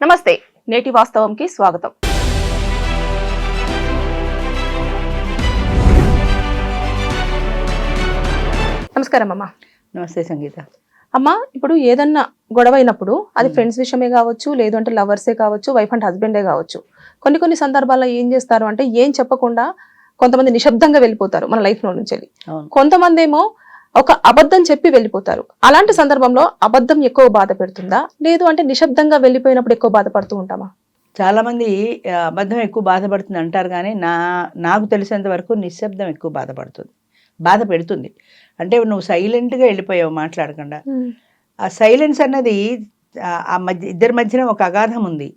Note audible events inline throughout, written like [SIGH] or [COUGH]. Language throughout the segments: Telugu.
నమస్తే నేటి వాస్తవంకి స్వాగతం. నమస్కారం అమ్మా. నమస్తే సంగీత. అమ్మా ఇప్పుడు ఏదన్నా గొడవ అయినప్పుడు అది ఫ్రెండ్స్ విషయమే కావచ్చు లేదు అంటే లవర్సే కావచ్చు వైఫ్ అండ్ హస్బెండే కావచ్చు. కొన్ని కొన్ని సందర్భాల్లో ఏం చేస్తారు అంటే ఏం చెప్పకుండా కొంతమంది నిశ్శబ్దంగా వెళ్ళిపోతారు మన లైఫ్లో నుంచి కొంతమంది ఏమో ఒక అబద్ధం చెప్పి వెళ్ళిపోతారు. అలాంటి సందర్భంలో అబద్ధం ఎక్కువ బాధ పెడుతుందా? లేదు అంటే నిశ్శబ్దంగా వెళ్ళిపోయినప్పుడు ఎక్కువ బాధపడుతూ ఉంటామా? చాలా మంది ఆ, అబద్ధం ఎక్కువ బాధపడుతుంది అంటారు కానీ నా నాకు తెలిసినంత వరకు నిశ్శబ్దం ఎక్కువ బాధపడుతుంది బాధ పెడుతుంది. అంటే నువ్వు సైలెంట్గా వెళ్ళిపోయావు మాట్లాడకుండా. ఆ సైలెన్స్ అన్నది ఆ మధ్య ఇద్దరి మధ్యన ఒక అగాధం ఉంది.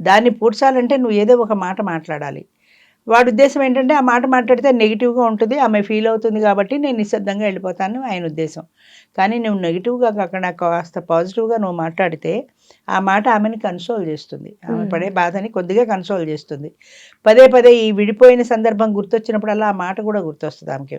దాన్ని పూడ్చాలంటే నువ్వు ఏదో ఒక మాట మాట్లాడాలి. వాడి ఉద్దేశం ఏంటంటే ఆ మాట మాట్లాడితే నెగిటివ్గా ఉంటుంది ఆమె ఫీల్ అవుతుంది కాబట్టి నేను నిశ్శబ్దంగా వెళ్ళిపోతాను ఆయన ఉద్దేశం. కానీ నువ్వు నెగిటివ్గా కాకుండా కాస్త పాజిటివ్గా నువ్వు మాట్లాడితే ఆ మాట ఆమెని కన్సోల్ చేస్తుంది. ఆమె. పడే బాధని కొద్దిగా కన్సోల్ చేస్తుంది. పదే పదే ఈ విడిపోయిన సందర్భం గుర్తొచ్చినప్పుడల్లా ఆ మాట కూడా గుర్తొస్తుంది ఆమెకి.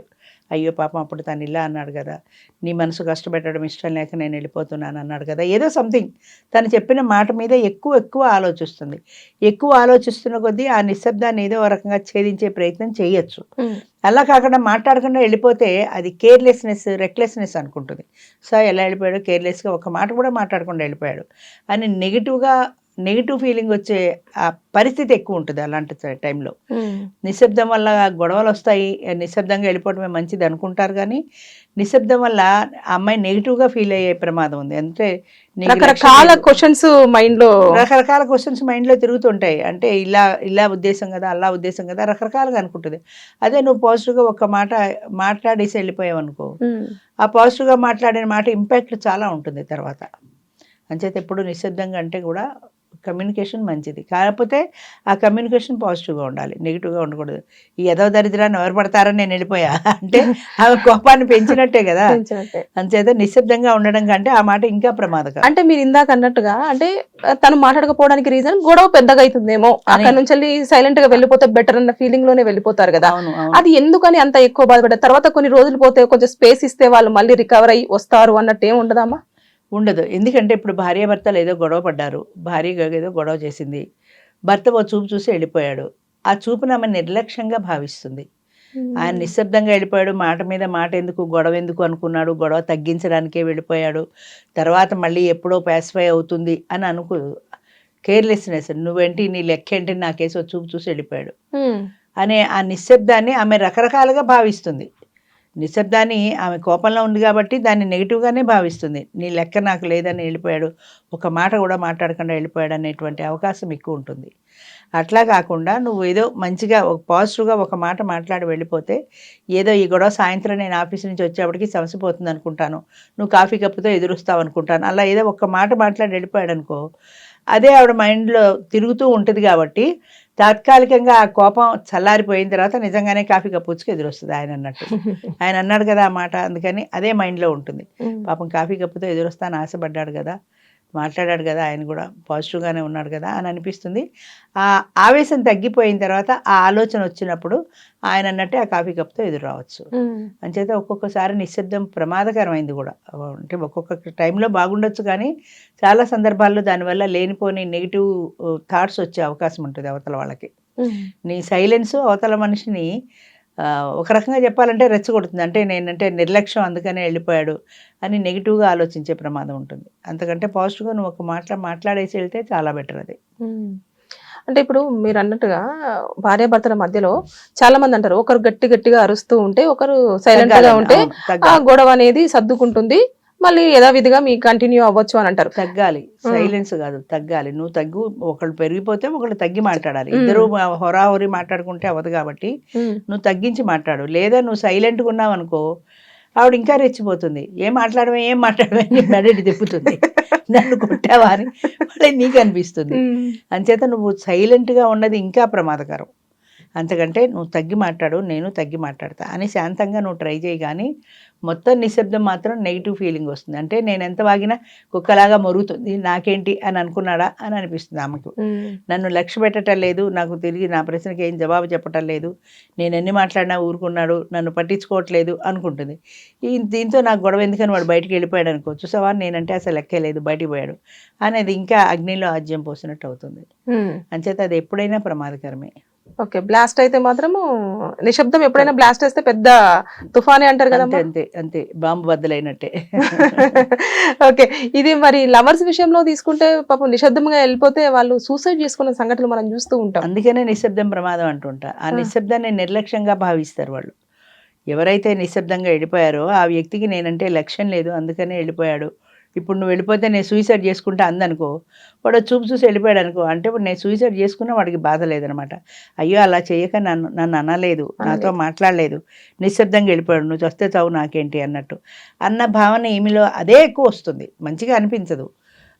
అయ్యో పాపం అప్పుడు తను ఇలా అన్నాడు కదా. నీ మనసు కష్టపెట్టడం ఇష్టం లేక నేను వెళ్ళిపోతున్నాను అన్నాడు కదా. ఏదో సంథింగ్ తను చెప్పిన మాట మీద ఎక్కువ ఎక్కువ ఆలోచిస్తుంది. ఎక్కువ ఆలోచిస్తున్న కొద్దీ ఆ నిశ్శబ్దాన్ని ఏదో ఒక రకంగా ఛేదించే ప్రయత్నం చేయొచ్చు. అలా కాకుండా మాట్లాడకుండా వెళ్ళిపోతే అది కేర్లెస్నెస్ రెక్లెస్నెస్ అనుకుంటుంది. సో ఎలా వెళ్ళిపోయాడు? కేర్లెస్గా ఒక మాట కూడా మాట్లాడకుండా వెళ్ళిపోయాడు. అని నెగిటివ్గా నెగిటివ్ ఫీలింగ్ వచ్చే ఆ పరిస్థితి ఎక్కువ ఉంటుంది అలాంటి టైంలో. నిశ్శబ్దం వల్ల గొడవలు వస్తాయి నిశ్శబ్దంగా వెళ్ళిపోవడమే మంచిది అనుకుంటారు కానీ నిశ్శబ్దం వల్ల ఆ అమ్మాయి నెగిటివ్గా ఫీల్ అయ్యే ప్రమాదం ఉంది. అంటే రకరకాల. క్వశ్చన్స్ మైండ్లో రకరకాల క్వశ్చన్స్ మైండ్లో తిరుగుతుంటాయి. అంటే ఇలా ఇలా ఉద్దేశం కదా అలా ఉద్దేశం కదా రకరకాలుగా అనుకుంటుంది. అదే నువ్వు పాజిటివ్గా ఒక మాట మాట్లాడేసి వెళ్ళిపోయావు అనుకో. ఆ పాజిటివ్గా మాట్లాడిన మాట ఇంపాక్ట్ చాలా ఉంటుంది తర్వాత. అంచేత ఎప్పుడు నిశ్శబ్దంగా అంటే కూడా కమ్యూనికేషన్ మంచిది. కాకపోతే ఆ కమ్యూనికేషన్ పాజిటివ్గా ఉండాలి నెగిటివ్గా ఉండకూడదు. ఈ యదవ దరిద్రాన్ని ఎవరు పడతారని నేను వెళ్ళిపోయా? అంటే ఆమె కోపాన్ని పెంచినట్టే కదా. అంచేత నిశ్శబ్దంగా ఉండడం కంటే ఆ మాట ఇంకా ప్రమాదకరం. అంటే మీరు ఇందాక అన్నట్టుగా అంటే తను మాట్లాడకపోవడానికి రీజన్ గొడవ పెద్దగా అవుతుందేమో అక్కడ నుంచి వెళ్ళి సైలెంట్గా వెళ్ళిపోతే బెటర్ అన్న ఫీలింగ్లోనే వెళ్ళిపోతారు కదా? అది ఎందుకని అంత ఎక్కువ బాధపడ్డారు? తర్వాత కొన్ని రోజులు పోతే కొంచెం స్పేస్ ఇస్తే వాళ్ళు మళ్ళీ రికవర్ అయ్యి వస్తారు అన్నట్టు ఏం ఉండదమ్మా? ఉండదు. ఎందుకంటే ఇప్పుడు భార్యాభర్తలు ఏదో గొడవ పడ్డారు. భార్య ఏదో గొడవ చేసింది. భర్త ఓ చూపు చూసి వెళ్ళిపోయాడు. ఆ చూపును ఆమె నిర్లక్ష్యంగా భావిస్తుంది. ఆయన నిశ్శబ్దంగా వెళ్ళిపోయాడు. మాట మీద మాట ఎందుకు గొడవ ఎందుకు అనుకున్నాడు. గొడవ తగ్గించడానికే వెళ్ళిపోయాడు. తర్వాత మళ్ళీ ఎప్పుడో పాసిఫై అవుతుంది అని అనుకో కేర్లెస్నెస్ నువ్వేంటి నీ లెక్క ఏంటి నా కేసు ఓ చూపు చూసి వెళ్ళిపోయాడు. అనే ఆ నిశ్శబ్దాన్ని ఆమె రకరకాలుగా భావిస్తుంది. నిశ్శబ్దాన్ని ఆమె కోపంలో ఉంది కాబట్టి దాన్ని నెగిటివ్గానే భావిస్తుంది. నీ లెక్క నాకు లేదని వెళ్ళిపోయాడు. ఒక మాట కూడా మాట్లాడకుండా వెళ్ళిపోయాడు అనేటువంటి అవకాశం ఎక్కువ ఉంటుంది. అట్లా కాకుండా నువ్వు ఏదో మంచిగా ఒక పాజిటివ్గా ఒక మాట మాట్లాడి వెళ్ళిపోతే ఏదో ఈ గొడవ సాయంత్రం నేను ఆఫీస్ నుంచి వచ్చేప్పటికి సమసిపోతుంది అనుకుంటాను నువ్వు కాఫీ కప్పుతో ఎదురుస్తావు అనుకుంటాను అలా ఏదో ఒక్క మాట మాట్లాడి వెళ్ళిపోయాడు అనుకో అదే ఆవిడ మైండ్లో తిరుగుతూ ఉంటుంది కాబట్టి తాత్కాలికంగా ఆ కోపం చల్లారిపోయిన తర్వాత నిజంగానే కాఫీ కప్పుచ్చుకు ఎదురొస్తుంది ఆయన అన్నట్టు. [LAUGHS] ఆయన అన్నాడు కదా ఆ మాట అందుకని అదే మైండ్లో ఉంటుంది. పాపం కాఫీ కప్పుతో ఎదురొస్తాను ఆశపడ్డాడు కదా. మాట్లాడాడు కదా ఆయన కూడా పాజిటివ్గానే ఉన్నాడు కదా అని అనిపిస్తుంది ఆ ఆవేశం తగ్గిపోయిన తర్వాత ఆ ఆలోచన వచ్చినప్పుడు ఆయన అన్నట్టే ఆ కాఫీ కప్తో ఎదురు రావచ్చు. అంచేత ఒక్కొక్కసారి నిశ్శబ్దం ప్రమాదకరమైంది కూడా అంటే ఒక్కొక్క టైంలో బాగుండొచ్చు కానీ చాలా సందర్భాల్లో దానివల్ల లేనిపోని నెగిటివ్ థాట్స్ వచ్చే అవకాశం ఉంటుంది అవతల వాళ్ళకి. నీ సైలెన్స్ అవతల మనిషిని ఒక రకంగా చెప్పాలంటే రెచ్చగొడుతుంది. అంటే నేనంటే నిర్లక్ష్యం అందుకనే వెళ్ళిపోయాడు అని నెగిటివ్గా ఆలోచించే ప్రమాదం ఉంటుంది. అంతకంటే పాజిటివ్గా నువ్వు ఒక మాట మాట్లాడేసి వెళ్తే చాలా బెటర్ అది. అంటే ఇప్పుడు మీరు అన్నట్టుగా భార్యాభర్తల మధ్యలో చాలా మంది అంటారు ఒకరు గట్టి గట్టిగా అరుస్తూ ఉంటే ఒకరు సైలెంట్గా. ఉంటే ఆ గొడవ అనేది సర్దుకుంటుంది. మళ్ళీ యథావిధిగా మీ కంటిన్యూ అవ్వచ్చు అని అంటారు. తగ్గాలి. సైలెన్స్ కాదు తగ్గాలి. నువ్వు తగ్గు ఒకళ్ళు పెరిగిపోతే ఒకళ్ళు తగ్గి మాట్లాడాలి. ఇద్దరు హొరాహొరి మాట్లాడుకుంటే అవ్వదు కాబట్టి. నువ్వు తగ్గించి మాట్లాడు. లేదా నువ్వు సైలెంట్గా ఉన్నావు అనుకో ఆవిడ ఇంకా రెచ్చిపోతుంది. ఏం మాట్లాడమే ఏం మాట్లాడమే అని మెడటి తిప్పుతుంది. [LAUGHS] నన్ను కొట్టావా అని. మళ్ళీ నీకు అనిపిస్తుంది. అంచేత నువ్వు సైలెంట్గా ఉన్నది ఇంకా ప్రమాదకరం. అంతకంటే నువ్వు తగ్గి మాట్లాడు నేను తగ్గి మాట్లాడతా అని శాంతంగా నువ్వు ట్రై చేయి కానీ మొత్తం నిశ్శబ్దం మాత్రం నెగిటివ్ ఫీలింగ్ వస్తుంది. అంటే నేను ఎంత వాగినా కుక్కలాగా మొరుగుతుంది నాకేంటి అని అనుకున్నాడా అని అనిపిస్తుంది ఆమెకు. నన్ను లక్ష్య పెట్టడం లేదు నాకు తిరిగి నా ప్రశ్నకి ఏం జవాబు చెప్పటం లేదు నేను ఎన్ని మాట్లాడినా ఊరుకున్నాడు నన్ను పట్టించుకోవట్లేదు అనుకుంటుంది. ఈ దీంతో నాకు గొడవ ఎందుకని వాడు బయటికి వెళ్ళిపోయాడు అనుకో చూసావా? నేనంటే అసలు లెక్కే లేదు బయటికి పోయాడు. అనేది ఇంకా అగ్నిలో ఆజ్యం పోసినట్టు అవుతుంది. అంచేత అది ఎప్పుడైనా ప్రమాదకరమే. ఓకే బ్లాస్ట్ అయితే మాత్రము నిశ్శబ్దం ఎప్పుడైనా బ్లాస్ట్ వేస్తే పెద్ద తుఫానే అంటారు కదమ్మా? అంతే అంతే బాంబు బద్దలైనట్టే. [LAUGHS] ఓకే ఇది మరి లవర్స్ విషయంలో తీసుకుంటే పాపం నిశ్శబ్దంగా వెళ్ళిపోతే వాళ్ళు సూసైడ్ చేసుకున్న సంఘటనలు మనం చూస్తూ ఉంటాం. అందుకనే నిశ్శబ్దం ప్రమాదం అంటుంటా. ఆ ఆ. నిశ్శబ్దాన్ని నిర్లక్ష్యంగా భావిస్తారు వాళ్ళు. ఎవరైతే నిశ్శబ్దంగా వెళ్ళిపోయారో ఆ వ్యక్తికి నేనంటే లక్ష్యం లేదు అందుకనే వెళ్ళిపోయాడు. ఇప్పుడు నువ్వు వెళ్ళిపోతే నేను సూసైడ్ చేసుకుంటా అందనుకో వాడు చూపు చూసి వెళ్ళిపోయాడు అనుకో అంటే ఇప్పుడు నేను సూసైడ్ చేసుకున్నా వాడికి బాధ లేదనమాట. అయ్యో అలా చేయక నన్ను నన్ను అనలేదు నాతో మాట్లాడలేదు నిశ్శబ్దంగా వెళ్ళిపోయాడు నువ్వు వస్తే చావు నాకేంటి అన్నట్టు. అన్న భావన ఈమెలో అదే ఎక్కువ వస్తుంది మంచిగా అనిపించదు.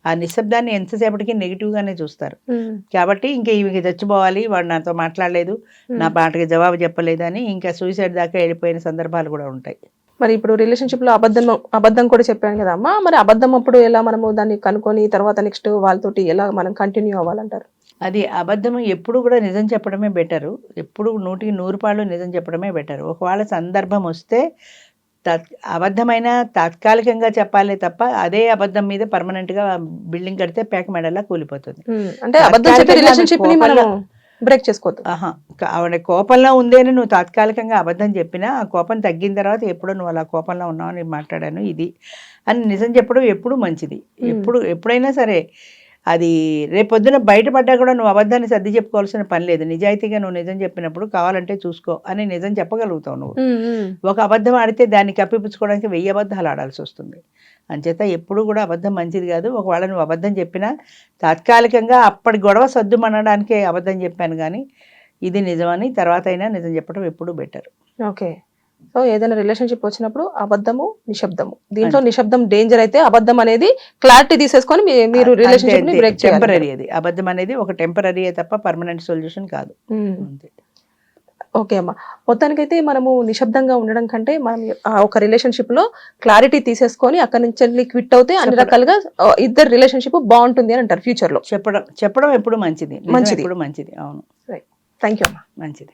ఆ నిశ్శబ్దాన్ని ఎంతసేపటికి నెగిటివ్గానే చూస్తారు. కాబట్టి ఇంకా ఈమెకి చచ్చిపోవాలి వాడు నాతో మాట్లాడలేదు నా పాటకి జవాబు చెప్పలేదు అని ఇంకా సూసైడ్ దాకా వెళ్ళిపోయిన సందర్భాలు కూడా ఉంటాయి. మరి ఇప్పుడు రిలేషన్షిప్లో అబద్ధం అబద్ధం కూడా చెప్పాను కదమ్మా మరి అబద్ధం అప్పుడు ఎలా మనము దాన్ని కనుక్కొని తర్వాత నెక్స్ట్ వాళ్ళతోటి ఎలా మనం కంటిన్యూ అవ్వాలంటారు? అది అబద్ధం ఎప్పుడు కూడా నిజం చెప్పడమే బెటరు ఎప్పుడు నూటికి నూరు పాళ్ళు నిజం చెప్పడమే బెటర్ ఒకవేళ సందర్భం వస్తే తత్ అబద్ధమైన తాత్కాలికంగా చెప్పాలి తప్ప అదే అబద్ధం మీద పర్మనెంట్గా బిల్డింగ్ కడితే పేక మెడలా కూలిపోతుంది. అంటే బ్రేక్ చేసుకోవద్దు. ఆహా ఆవిడ కోపంలో ఉందేని నువ్వు తాత్కాలికంగా అబద్ధం చెప్పినా ఆ కోపం తగ్గిన తర్వాత ఎప్పుడో నువ్వు అలా కోపంలో ఉన్నావు అని మాట్లాడాను ఇది. అని నిజం చెప్పడం ఎప్పుడు మంచిది. ఎప్పుడు ఎప్పుడైనా సరే అది రేపొద్దున బయటపడ్డా కూడా నువ్వు అబద్ధాన్ని సర్ది చెప్పుకోవాల్సిన పని లేదు. నిజాయితీగా నువ్వు నిజం చెప్పినప్పుడు కావాలంటే చూసుకో అని నిజం చెప్పగలుగుతావు నువ్వు. ఒక అబద్ధం ఆడితే దాన్ని కప్పిపుచ్చుకోవడానికి వెయ్యి అబద్ధాలు ఆడాల్సి వస్తుంది. అంచేత ఎప్పుడు కూడా అబద్ధం మంచిది కాదు. ఒకవేళ నువ్వు అబద్ధం చెప్పినా తాత్కాలికంగా అప్పటి గొడవ సర్దుమనడానికే అబద్ధం చెప్పాను కానీ ఇది నిజమని తర్వాత అయినా నిజం చెప్పడం ఎప్పుడు బెటర్. ఓకే. సో ఏదైనా రిలేషన్షిప్ వచ్చినప్పుడు అబద్ధము నిశ్శబ్దము. దీంట్లో నిశ్శబ్దం డేంజర్ అయితే అబద్ధం అనేది క్లారిటీ తీసేసుకొని మీరు రిలేషన్షిప్ని బ్రేక్ టెంపరీ అది. అబద్ధం అనేది ఒక టెంపరీ తప్ప పర్మనెంట్ సొల్యూషన్ కాదు. ఓకే అమ్మా. మొత్తానికైతే మనము నిశ్శబ్దంగా ఉండడం కంటే మనం ఒక రిలేషన్షిప్లో క్లారిటీ తీసేసుకొని అక్కడ నుంచి వెళ్ళి క్విట్ అవుతే అన్ని రకాలుగా ఇద్దరు రిలేషన్షిప్ బాగుంటుంది అని అంటారు ఫ్యూచర్లో. చెప్పడం చెప్పడం ఎప్పుడు మంచిది. మంచిది. ఎప్పుడు మంచిది. అవును. థ్యాంక్ యూ అమ్మా. మంచిది.